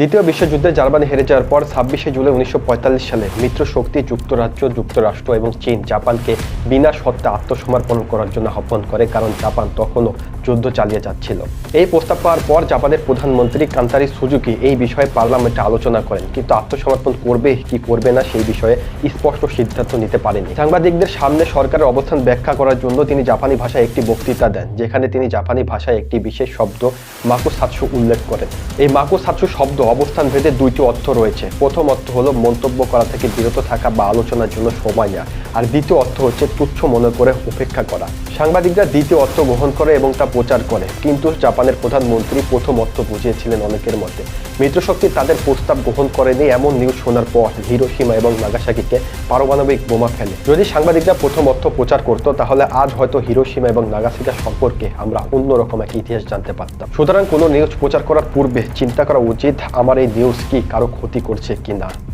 দ্বিতীয় বিশ্বযুদ্ধে জার্মানি হেরে যাওয়ার পর ছাব্বিশে জুলাই উনিশশো পঁয়তাল্লিশ সালে মিত্র শক্তি যুক্তরাজ্য যুক্তরাষ্ট্র এবং চীন জাপানকে বিনা সত্ত্বে আত্মসমর্পণ করার জন্য আহ্বান করে, কারণ জাপান তখনও যুদ্ধ চালিয়ে যাচ্ছিল। এই প্রস্তাব পাওয়ার পর জাপানের প্রধানমন্ত্রী কান্তারি সুজুকি এই বিষয়ে পার্লামেন্টে আলোচনা করেন, কিন্তু আত্মসমর্পণ করবে কি করবে না সেই বিষয়ে স্পষ্ট সিদ্ধান্ত নিতে পারেনি। সাংবাদিকদের সামনে সরকারের অবস্থান ব্যাখ্যা করার জন্য তিনি জাপানি ভাষায় একটি বক্তৃতা দেন, যেখানে তিনি জাপানি ভাষায় একটি বিশেষ শব্দ মাকু সাতসু উল্লেখ করেন। এই মাকু সাতসু শব্দ অবস্থান ভেদে দুইটি অর্থ রয়েছে। প্রথম অর্থ হলো মন্তব্য করা থেকে বিরত থাকা বা আলোচনার জন্য সময় নেওয়া। আর দ্বিতীয় অর্থ হচ্ছে তুচ্ছ মনে করে উপেক্ষা করা। সাংবাদিকরা দ্বিতীয় অর্থ গ্রহণ করে এবং তা প্রচার করে। কিন্তু জাপানের প্রধানমন্ত্রী প্রথম অর্থ বুঝিয়েছিলেন অনেকের মধ্যে মিত্রশক্তি তাদের প্রস্তাব গ্রহণ করেনি এমন নিউজ শোনার পর হিরোসীমা এবং নাগাসাকিতে পারমাণবিক বোমা ফেলে। যদি সাংবাদিকরা প্রথম অর্থ প্রচার করতো, তাহলে আজ হয়তো হিরোসীমা এবং নাগাসাকিকা সম্পর্কে আমরা অন্যরকম এক ইতিহাস জানতে পারতাম। সুতরাং কোনো নিউজ প্রচার করার পূর্বে চিন্তা করা উচিত, আমার এই নিউজ কি কারও ক্ষতি করছে কিনা।